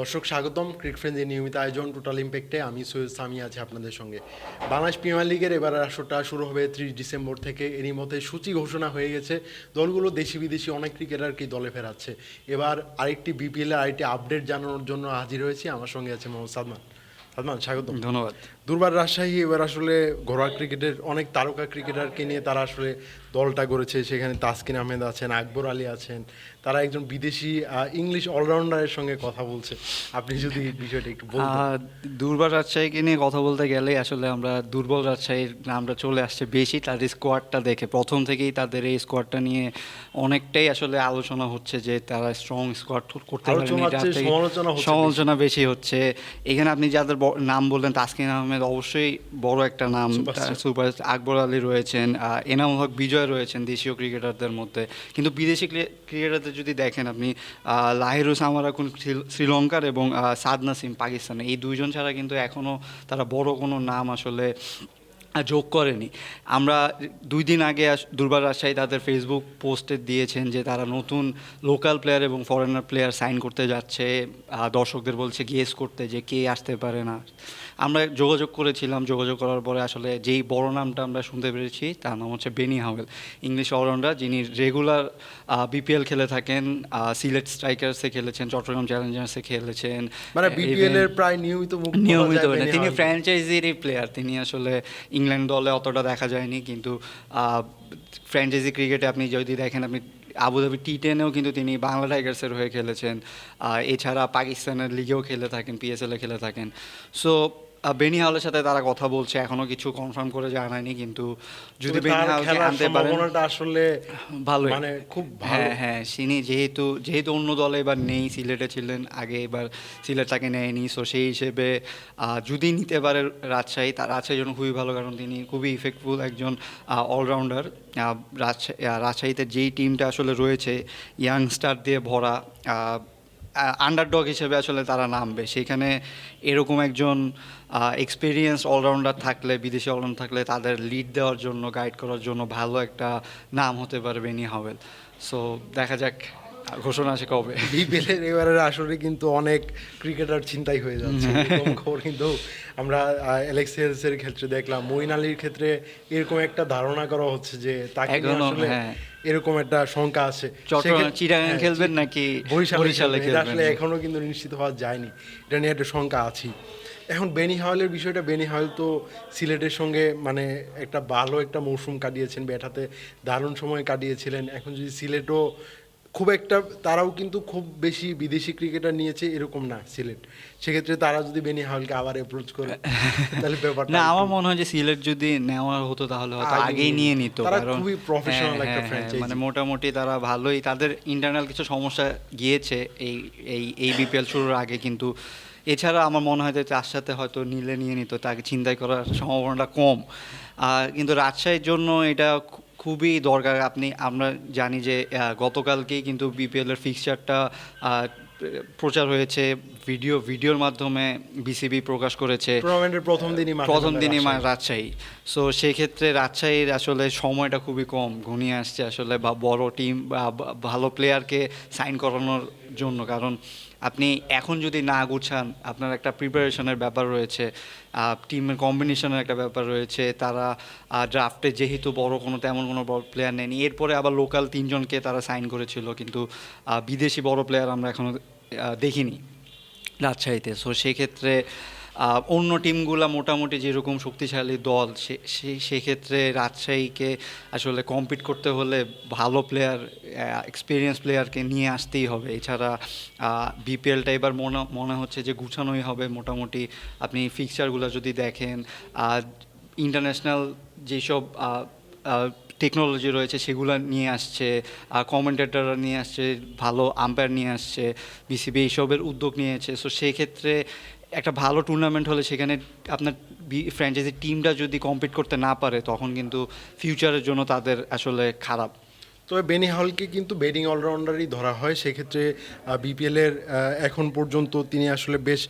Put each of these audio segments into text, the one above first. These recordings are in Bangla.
দর্শক, স্বাগতম। ক্রিকেট ফ্রেন্ডের নিয়মিত আয়োজন টোটাল ইম্প্যাক্টে আমি সৈয়দ সামি আছি আপনাদের সঙ্গে। বাংলাদেশ প্রিমিয়ার লিগের এবার আসরটা শুরু হবে ত্রিশ ডিসেম্বর থেকে। এরই মধ্যে সূচি ঘোষণা হয়ে গেছে। দলগুলো দেশি বিদেশি অনেক ক্রিকেটারকেই দলে ফেরাচ্ছে। এবার আরেকটি বিপিএল এর আরেকটি আপডেট জানানোর জন্য হাজির হয়েছি। আমার সঙ্গে আছে মোহাম্মদ সাদমান। সাদমান, স্বাগতম। ধন্যবাদ। দুর্বার রাজশাহী এবার আসলে ঘরোয়া ক্রিকেটের অনেক তারকা ক্রিকেটারকে নিয়ে তারা আসলে দলটা গড়েছে। সেখানে তাসকিন আহমেদ আছেন আকবর আলী আছেন। তারা একজন বিদেশি ইংলিশ অলরাউন্ডারের সঙ্গে কথা বলছে। আপনি যদি বিষয়টা একটু বলতেন। আহ, রাজশাহীকে নিয়ে কথা বলতে গেলে আসলে আমরা দুর্বল রাজশাহীর নামটা চলে আসছে বেশি। তাদের স্কোয়াডটা দেখে প্রথম থেকেই তাদের এই স্কোয়াডটা নিয়ে অনেকটাই আসলে আলোচনা হচ্ছে যে তারা স্ট্রং স্কোয়াড করতে পারেনি। সমালোচনা বেশি হচ্ছে। এখানে আপনি যাদের নাম বললেন তাসকিন আহমেদ অবশ্যই বড় একটা নাম। সুপার আকবর আলী রয়েছেন এনাম এনামুল হক বিজয় রয়েছেন দেশীয় ক্রিকেটারদের মধ্যে কিন্তু বিদেশি ক্রিকেটারদের যদি দেখেন আপনি লাহিরুস এখন শ্রী- শ্রীলঙ্কার এবং সাদনা সাদ নাসিম পাকিস্তানে এই দুইজন ছাড়া কিন্তু এখনও তারা বড় কোনো নাম আসলে যোগ করেনি। আমরা দুই দিন আগে দুর্বার রাজশাহী তাদের ফেসবুক পোস্টে দিয়েছেন যে তারা নতুন লোকাল প্লেয়ার এবং ফরেনার প্লেয়ার সাইন করতে যাচ্ছে। দর্শকদের বলছে গেস করতে যে কে আসতে পারে না। আমরা যোগাযোগ করেছিলাম। যোগাযোগ করার পরে আসলে যেই বড় নামটা আমরা শুনতে পেরেছি তার নাম হচ্ছে বেনি হাওয়েল। ইংলিশ অলরাউন্ডার যিনি রেগুলার বিপিএল খেলে থাকেন সিলেট স্ট্রাইকার্সে খেলেছেন চট্টগ্রাম চ্যালেঞ্জার্সে খেলেছেন মানে বিপিএল এর প্রায় নিয়মিত নিয়মিত যায় না বেনি তিনি হাওয়েল। ফ্র্যাঞ্চাইজিরই প্লেয়ার তিনি আসলে ইংল্যান্ড দলে অতটা দেখা যায়নি, কিন্তু ফ্র্যাঞ্চাইজি ক্রিকেটে আপনি যদি দেখেন, আপনি আবুধাবি টি টেনেও কিন্তু তিনি বাংলা টাইগার্সের হয়ে খেলেছেন। এছাড়া পাকিস্তানের লিগেও খেলে থাকেন পিএসএলে খেলে থাকেন। সো বেনি হাউলের সাথে তারা কথা বলছে এখনও কিছু কনফার্ম করে জানায়নি কিন্তু যদি বেনি খেলার আনতে পারেন আসলে ভালো মানে খুব হ্যাঁ হ্যাঁ তিনি যেহেতু যেহেতু অন্য দলে এবার নেই সিলেটে ছিলেন আগে এবার সিলেট তাকে নেয়নি সো সেই হিসেবে যদি নিতে পারে রাজশাহী তার রাজশাহীর জন্য খুবই ভালো কারণ তিনি খুবই ইফেক্টফুল একজন অলরাউন্ডার রাজশাহী রাজশাহীতে যেই টিমটা আসলে রয়েছে ইয়াংস্টার দিয়ে ভরা আন্ডারডগ হিসেবে আসলে তারা নামবে। সেখানে এরকম একজন এক্সপিরিয়েন্স অলরাউন্ডার থাকলে বিদেশি অলরাউন্ডার থাকলে তাদের লিড দেওয়ার জন্য গাইড করার জন্য ভালো একটা নাম হতে পারে বেনি হাওয়েল। সো দেখা যাক ঘোষণা আসে কবে। বিপিএল এর এবারের আসরে কিন্তু অনেক ক্রিকেটার চিন্তাই হয়ে যাচ্ছে। এরকম খবর কিন্তু আমরা অ্যালেক্স হেলসের ক্ষেত্রে দেখলাম। মইন আলীর ক্ষেত্রে এরকম একটা ধারণা করা হচ্ছে যে তাকে আসলে হ্যাঁ। এরকম একটা শঙ্কা আছে। চিটাগাং হ্যাঁ, খেলবেন নাকি বরিশালে আসলে এখনও কিন্তু নিশ্চিত হওয়া যায়নি। এটা নিয়ে একটা শঙ্কা আছে। এখন বেনি হাওয়ালের বিষয়টা বেনি হাওয়াল তো সিলেটের সঙ্গে মানে একটা ভালো একটা মৌসুম কাটিয়েছেন ব্যাটাতে দারুণ সময় কাটিয়েছিলেন। এখন যদি সিলেটও খুব একটা তারাও কিন্তু খুব বেশি বিদেশি ক্রিকেটার নিয়েছে এরকম না সিলেট। সেক্ষেত্রে তারা যদি বেনি হাওয়ালকে আবার অ্যাপ্রোচ করে তাহলে ব্যাপারটা না আমার মনে হয় যে সিলেট যদি নেওয়া হতো তাহলে হয়তো আগেই নিয়ে নিত তারা কারণ খুবই professional হ্যাঁ, একটা হ্যাঁ, franchise। মানে মোটামুটি তারা ভালোই তাদের ইন্টারনাল কিছু সমস্যা গিয়েছে এই এই এই বিপিএল শুরুর আগে কিন্তু। এছাড়া আমার মনে হয় যে তার সাথে হয়তো নিলে নিয়ে নিত তাকে চিন্তাই করার সম্ভাবনাটা কম। আর কিন্তু রাজশাহীর জন্য এটা খুবই দরকার। আপনি আমরা জানি যে গতকালকেই কিন্তু বিপিএলের ফিক্সচারটা প্রচার হয়েছে ভিডিও ভিডিওর মাধ্যমে বিসিবি প্রকাশ করেছে। টুর্নামেন্টের প্রথম দিনই প্রথম দিনই রাজশাহী। সো সেক্ষেত্রে রাজশাহীর আসলে সময়টা খুবই কম ঘনিয়ে আসছে আসলে বা বড় টিম বা- ভালো প্লেয়ারকে সাইন করানোর জন্য। কারণ আপনি এখন যদি না গুছান, আপনার একটা প্রিপারেশনের ব্যাপার রয়েছে টিমের কম্বিনেশনের একটা ব্যাপার রয়েছে, তারা ড্রাফটে যেহেতু বড় কোনো, তেমন কোনো বড় প্লেয়ার নেয়নি, এরপরে আবার লোকাল তিনজনকে তারা সাইন করেছিল, কিন্তু বিদেশি বড় প্লেয়ার আমরা এখনও দেখিনি রাজশাহীতে। সো সেক্ষেত্রে অন্য টিমগুলা মোটামুটি যেরকম শক্তিশালী দল, সে সেক্ষেত্রে রাজশাহীকে আসলে কম্পিট করতে হলে ভালো প্লেয়ার এক্সপিরিয়েন্স প্লেয়ারকে নিয়ে আসতেই হবে। এছাড়া বিপিএলটা এবার মনে মনে হচ্ছে যে গুছানোই হবে মোটামুটি। আপনি ফিক্সচারগুলো যদি দেখেন আর ইন্টারন্যাশনাল যেসব টেকনোলজি রয়েছে সেগুলো নিয়ে আসছে কমেন্টেটররা নিয়ে আসছে, ভালো আম্পায়ার নিয়ে আসছে বিসিবি এইসবের উদ্যোগ নিয়েছে সো সেই ক্ষেত্রে একটা ভালো টুর্নামেন্ট হলে সেখানে আপনার ফ্র্যাঞ্চাইজি টিমটা যদি কম্পিট করতে না পারে, তখন কিন্তু ফিউচারের জন্য তাদের আসলে খারাপ। তবে বেনি হলকে কিন্তু ব্যাটিং অলরাউন্ডারই ধরা হয়। সেক্ষেত্রে বিপিএল এর এখন পর্যন্ত তিনি আসলে বেশ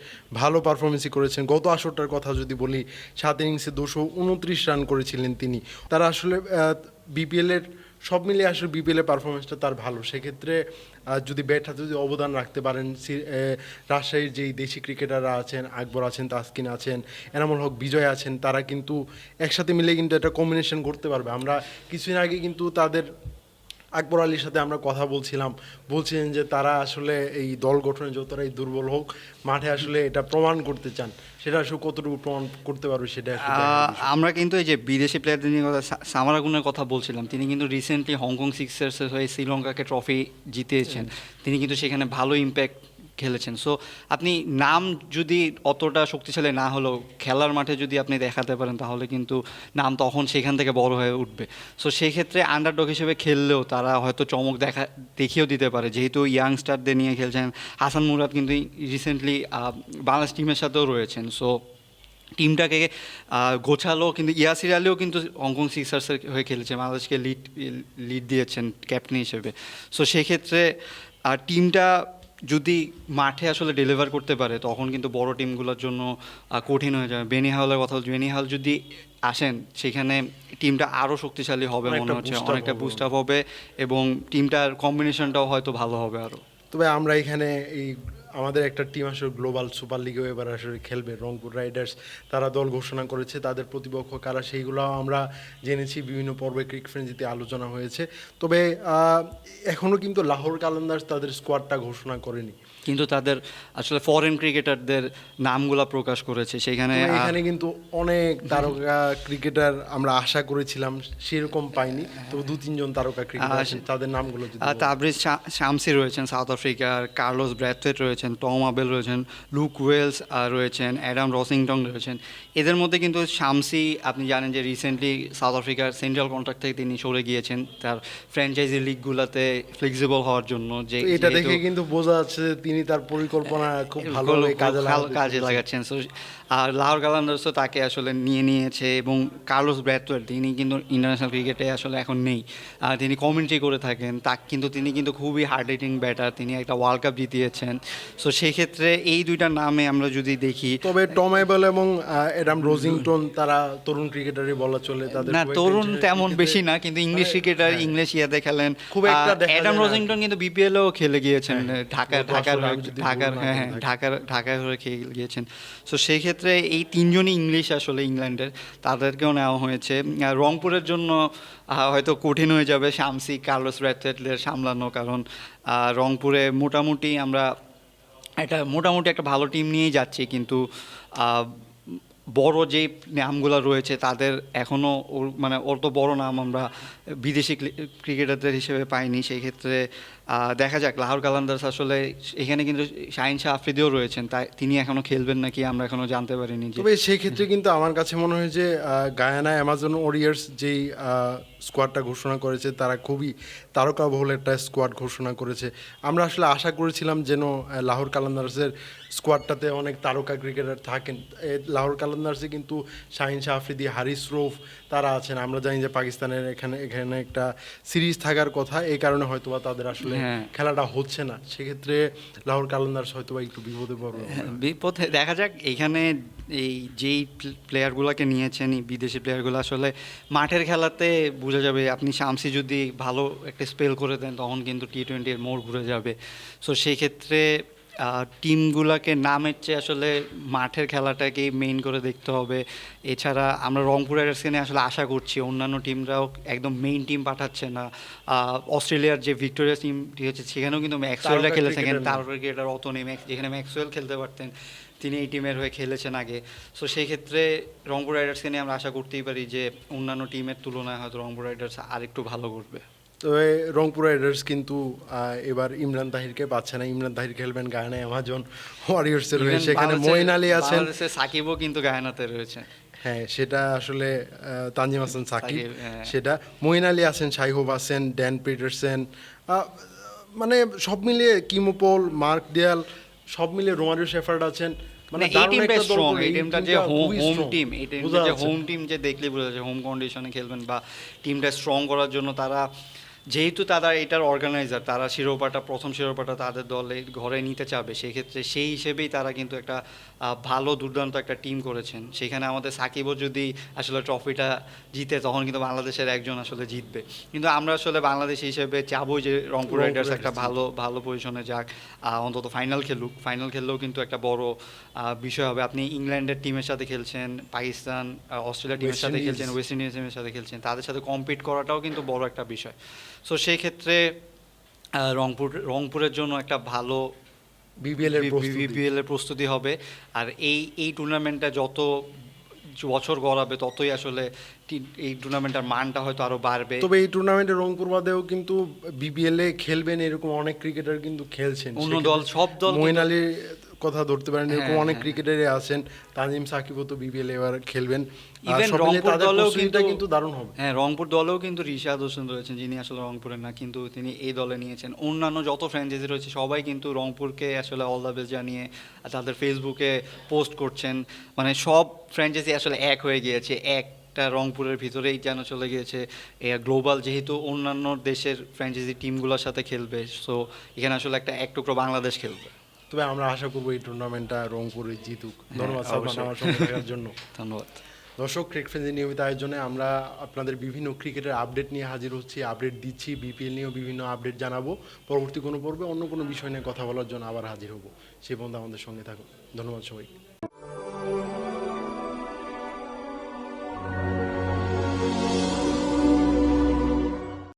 ভালো পারফরমেন্সই করেছেন। গত আসরটার কথা যদি বলি, সাত ইনিংসে দুশো উনত্রিশ রান করেছিলেন তিনি। তারা আসলে বিপিএল এর সব মিলিয়ে আসলে বিপিএলের পারফরমেন্সটা তার ভালো। সেক্ষেত্রে যদি ব্যাট হাতে যদি অবদান রাখতে পারেন রাজশাহীর যেই দেশি ক্রিকেটাররা আছেন, আকবর আছেন, তাসকিন আছেন, এনামুল হক, বিজয় আছেন, তারা কিন্তু একসাথে মিলে কিন্তু একটা কম্বিনেশন করতে পারবে। আমরা কিছুদিন আগে কিন্তু তাদের আকবর আলীর সাথে আমরা কথা বলছিলাম। বলছিলেন যে তারা আসলে এই দল গঠনে যতটাই দুর্বল হোক মাঠে আসলে এটা প্রমাণ করতে চান। সেটা আসলে কতটুকু প্রমাণ করতে পারবে সেটা। আমরা কিন্তু এই যে বিদেশি প্লেয়ারদের নিয়ে কথা সামারাগুনের কথা বলছিলাম তিনি কিন্তু রিসেন্টলি হংকং সিক্সার্সের হয়ে শ্রীলঙ্কাকে ট্রফি জিতিয়েছেন তিনি কিন্তু সেখানে ভালো ইম্প্যাক্ট খেলেছেন। সো আপনি নাম যদি অতটা শক্তিশালী না হলেও খেলার মাঠে যদি আপনি দেখাতে পারেন, তাহলে কিন্তু নাম তখন সেখান থেকে বড় হয়ে উঠবে। সো সেই ক্ষেত্রে আন্ডারডগ হিসেবে খেললেও তারা হয়তো চমক দেখা, দেখিয়েও দিতে পারে। যেহেতু ইয়াংস্টারদের নিয়ে খেলছেন, হাসান মুরাদ কিন্তু রিসেন্টলি বাংলাদেশ টিমের সাথেও রয়েছেন। সো টিমটাকে গোছালো কিন্তু, ইয়াসির আলীও কিন্তু হংকং সিক্সার্সের হয়ে খেলেছে। বাংলাদেশকে লিড লিড দিয়েছেন ক্যাপ্টেন হিসেবে। সো সেক্ষেত্রে আর টিমটা যদি মাঠে আসলে ডেলিভার করতে পারে তখন কিন্তু বড় টিমগুলোর জন্য কঠিন হয়ে যাবে। বেনি হাওলের কথা বলছি বেনি হাল যদি আসেন সেখানে টিমটা আরও শক্তিশালী হবে মনে হচ্ছে অনেকটা বুস্ট আপ হবে এবং টিমটার কম্বিনেশনটাও হয়তো ভালো হবে আরও তবে আমরা এখানে এই আমাদের একটা টিম আসলে গ্লোবাল সুপার লিগেও এবার আসলে খেলবে। রংপুর রাইডার্স তারা দল ঘোষণা করেছে তাদের প্রতিপক্ষ কারা সেইগুলো আমরা জেনেছি বিভিন্ন পর্বে ক্রিক ফ্রেন্সিতে আলোচনা হয়েছে। তবে এখনও কিন্তু লাহোর কালান্দার্স তাদের স্কোয়াডটা ঘোষণা করেনি। কিন্তু তাদের আসলে ফরেন ক্রিকেটারদের নামগুলা প্রকাশ করেছে। সেখানে এখানে কিন্তু অনেক তারকা ক্রিকেটার আমরা আশা করেছিলাম সেরকম পাইনি। তো দু তিনজন তারকা ক্রিকেটার তাদের নামগুলো তাবরিজ শামসি রয়েছেন সাউথ আফ্রিকার কার্লোস ব্র্যাথেট ব্র্যাথওয়েট রয়েছেন টম আবেল রয়েছেন লুক ওয়েলস রয়েছেন অ্যাডাম রসিংটন রয়েছেন। এদের মধ্যে কিন্তু শামসি আপনি জানেন যে রিসেন্টলি সাউথ আফ্রিকার সেন্ট্রাল কন্ট্রাক্ট থেকে তিনি সরে গিয়েছেন তার ফ্র্যাঞ্চাইজি লিগগুলোতে ফ্লেক্সিবল হওয়ার জন্য যে এটা দেখে কিন্তু বোঝা যাচ্ছে তিনি তার পরিকল্পনা খুব ভালো কাজে লাগাচ্ছেন। So, আর লাহোর গালান্দার্সও তাকে আসলে নিয়ে নিয়েছে এবং কার্লোস ব্র্যাথওয়েট তিনি কিন্তু ইন্টারন্যাশনাল ক্রিকেটে আসলে এখন নেই। আর তিনি কমেন্ট্রি করে থাকেন তা কিন্তু তিনি কিন্তু খুবই হার্ড হিটিং ব্যাটার তিনি একটা ওয়ার্ল্ড কাপ জিতিয়েছেন। সো সেই ক্ষেত্রে এই দুইটা নামে আমরা যদি দেখি তবে টম এবেল এবং এডাম রোজিংটন তারা তরুণ ক্রিকেটারই বলা চলে তাদের না তরুণ তেমন বেশি না কিন্তু ইংলিশ ক্রিকেটার হ্যাঁ। ইংলিশ ইয়াতে খেলেন খুব একটা অ্যাডাম না। রোজিংটন কিন্তু বিপিএলও খেলে গিয়েছেন ঢাকা গত ঢাকার আসরে হয়ে- যদি ঢাকার হ্যাঁ হ্যাঁ ঢাকার ঢাকায় হয়ে খেলে গিয়েছেন। সো সেই ক্ষেত্রে এই তিনজনই ইংলিশ আসলে ইংল্যান্ডের তাদেরকেও নেওয়া হয়েছে। রংপুরের জন্য হয়তো কঠিন হয়ে যাবে শামসি কার্লোস র্যাথেটলের সামলানো কারণ রংপুরে মোটামুটি আমরা একটা মোটামুটি একটা ভালো টিম নিয়েই যাচ্ছে কিন্তু বড় যে নামগুলো রয়েছে, তাদের এখনও ওর মানে ওর তো বড় নাম আমরা বিদেশি ক্রিকেটারদের হিসেবে পাইনি। সেই ক্ষেত্রে দেখা যাক। লাহোর কালান্দার্স আসলে এখানে কিন্তু শাহিন শাহ আফ্রিদিও রয়েছেন, তাই তিনি এখনও খেলবেন নাকি আমরা এখনও জানতে পারিনি তবে সেই ক্ষেত্রে কিন্তু আমার কাছে মনে হয় যে গায়ানা অ্যামাজন ওরিয়ার্স যেই স্কোয়াডটা ঘোষণা করেছে, তারা খুবই তারকা তারকাবহুল একটা স্কোয়াড ঘোষণা করেছে। আমরা আসলে আশা করেছিলাম যেন লাহোর কালান্দার্সের স্কোয়াডটাতে অনেক তারকা ক্রিকেটার থাকেন। লাহোর লাহোর কালান্দার্সে কিন্তু শাহিন শাহ আফ্রিদি হারিস রৌফ তারা আছেন। আমরা জানি যে পাকিস্তানের এখানে এখানে একটা সিরিজ থাকার কথা এই কারণে হয়তোবা তাদের আসলে হ্যাঁ। খেলাটা হচ্ছে না। সেক্ষেত্রে লাহোর কালান্দার্স হয়তোবা একটু বিপদে পড়বে বিপদে দেখা যাক এখানে এই যেই প্লেয়ারগুলোকে নিয়েছেন এই বিদেশি প্লেয়ারগুলো আসলে মাঠের খেলাতে বোঝা যাবে আপনি শামসি যদি ভালো একটা স্পেল করে দেন তখন কিন্তু টি টোয়েন্টির মোড় ঘুরে যাবে। সো সেই ক্ষেত্রে টিমগুলোকে নামের চেয়ে আসলে মাঠের খেলাটাকেই মেইন করে দেখতে হবে। এছাড়া আমরা রংপুর রাইডার্সকে নিয়ে আসলে আশা করছি অন্যান্য টিমরাও একদম মেইন টিম পাঠাচ্ছে না। অস্ট্রেলিয়ার যে ভিক্টোরিয়া টিমটি হচ্ছে সেখানেও কিন্তু ম্যাক্সওয়েলরা থাকেন cricketer নেই। তার ক্রিকেটার অত নেই ম্যাক্স যেখানে ম্যাক্সওয়েল খেলতে পারতেন তিনি এই টিমের হয়ে খেলেছেন আগে। সো সেই ক্ষেত্রে রংপুর রাইডার্সকে নিয়ে আমরা আশা করতেই পারি যে অন্যান্য টিমের তুলনায় হয়তো রংপুর রাইডার্স আরেকটু ভালো করবে। তবে রংপুর রাইডার্স কিন্তু এবার ইমরান তাহিরকে পাচ্ছে না ইমরান তাহির খেলবেন গায়না অ্যামাজন ওয়ারিয়ার্সের হয়ে Even সেখানে মঈন আলী আছেন। সাকিবও কিন্তু গায়নাতে রয়েছে। হ্যাঁ সেটা আসলে তানজিম হাসান সাকিব। হ্যাঁ। সেটা মঈন আলী আছেন সাইহোব আছেন ড্যান পিটারসেন মানে সব মিলিয়ে কিমোপল মার্ক দেয়াল সব মিলিয়ে রোমারিও শেফার্ড আছেন। মানে এই টিমটা স্ট্রং এই এই টিমটা যে হোম হোম টিম এই টিমটা যে হোম টিম যে দেখলে বোঝা যায় হোম কন্ডিশনে খেলবেন বা টিমটা স্ট্রং করার জন্য তারা যেহেতু তারা এটার অর্গানাইজার তারা শিরোপাটা প্রথম শিরোপাটা তাদের দলে ঘরে নিতে চাবে সেই ক্ষেত্রে সেই হিসেবেই তারা কিন্তু একটা ভালো দুর্দান্ত একটা টিম করেছেন। সেখানে আমাদের সাকিবও যদি আসলে ট্রফিটা জিতে তখন কিন্তু বাংলাদেশের একজন আসলে জিতবে। কিন্তু আমরা আসলে বাংলাদেশ হিসেবে চাবো যে রংপুর রাইডার্স একটা ভালো ভালো পজিশনে যাক। অন্তত ফাইনাল খেলুক। ফাইনাল খেললেও কিন্তু একটা বড় বিষয় হবে। আপনি ইংল্যান্ডের টিমের সাথে খেলছেন পাকিস্তান অস্ট্রেলিয়া টিমের সাথে খেলছেন ওয়েস্ট ইন্ডিজ টিমের সাথে খেলছেন তাদের সাথে কম্পিট করাটাও কিন্তু বড় একটা বিষয়। সো সেই ক্ষেত্রে রংপুর রংপুরের জন্য একটা ভালো বিবিএল এর প্রস্তুতি। এর প্রস্তুতি হবে। আর এই এই টুর্নামেন্টটা যত বছর গড়াবে ততই আসলে এই টুর্নামেন্টের মানটা হয়তো আরও বাড়বে। তবে এই টুর্নামেন্টে রংপুর বাদেও কিন্তু বিবিএল এ খেলবেন এরকম অনেক ক্রিকেটার কিন্তু খেলছেন। অন্য দল সব দল আলীর কথা ধরতে পারেন এরকম হ্যাঁ, অনেক হ্যাঁ। ক্রিকেটারই আছেন। তানজিম সাকিবও তো বিবিএল এবার খেলবেন। রংপুর তাদের দলেও কিন্তু দারুণ হবে। হ্যাঁ রংপুর দলেও কিন্তু রিশাদ হোসেন রয়েছেন যিনি আসলে রংপুরের না কিন্তু তিনি এই দলে নিয়েছেন। অন্যান্য যত ফ্র্যাঞ্চাইজি রয়েছে সবাই কিন্তু রংপুরকে আসলে অল দ্য বেস্ট জানিয়ে তাদের ফেসবুকে পোস্ট করছেন। মানে সব ফ্র্যাঞ্চাইজি আসলে এক হয়ে গিয়েছে এক একটা রংপুরের ভিতরেই যেন চলে গিয়েছে। গ্লোবাল যেহেতু অন্যান্য দেশের ফ্র্যাঞ্চাইজি টিমগুলোর সাথে খেলবে সো এখানে আসলে একটা এক টুকরো বাংলাদেশ খেলবে। তবে আমরা আশা করব এই টুর্নামেন্টটা রংপুরে জিতুক। ধন্যবাদ সালমান আমার সঙ্গে থাকার জন্য। ধন্যবাদ। দর্শক ক্রিকেট ফ্রেন্ডের নিয়মিত আয়োজনে আমরা আপনাদের বিভিন্ন ক্রিকেটের আপডেট নিয়ে হাজির হচ্ছি আপডেট দিচ্ছি বিপিএল নিয়েও বিভিন্ন আপডেট জানাব। পরবর্তী কোনো পর্বে অন্য কোনো বিষয় নিয়ে কথা বলার জন্য আবার হাজির হব। সে পর্যন্ত আমাদের সঙ্গে থাকুন। ধন্যবাদ সবাই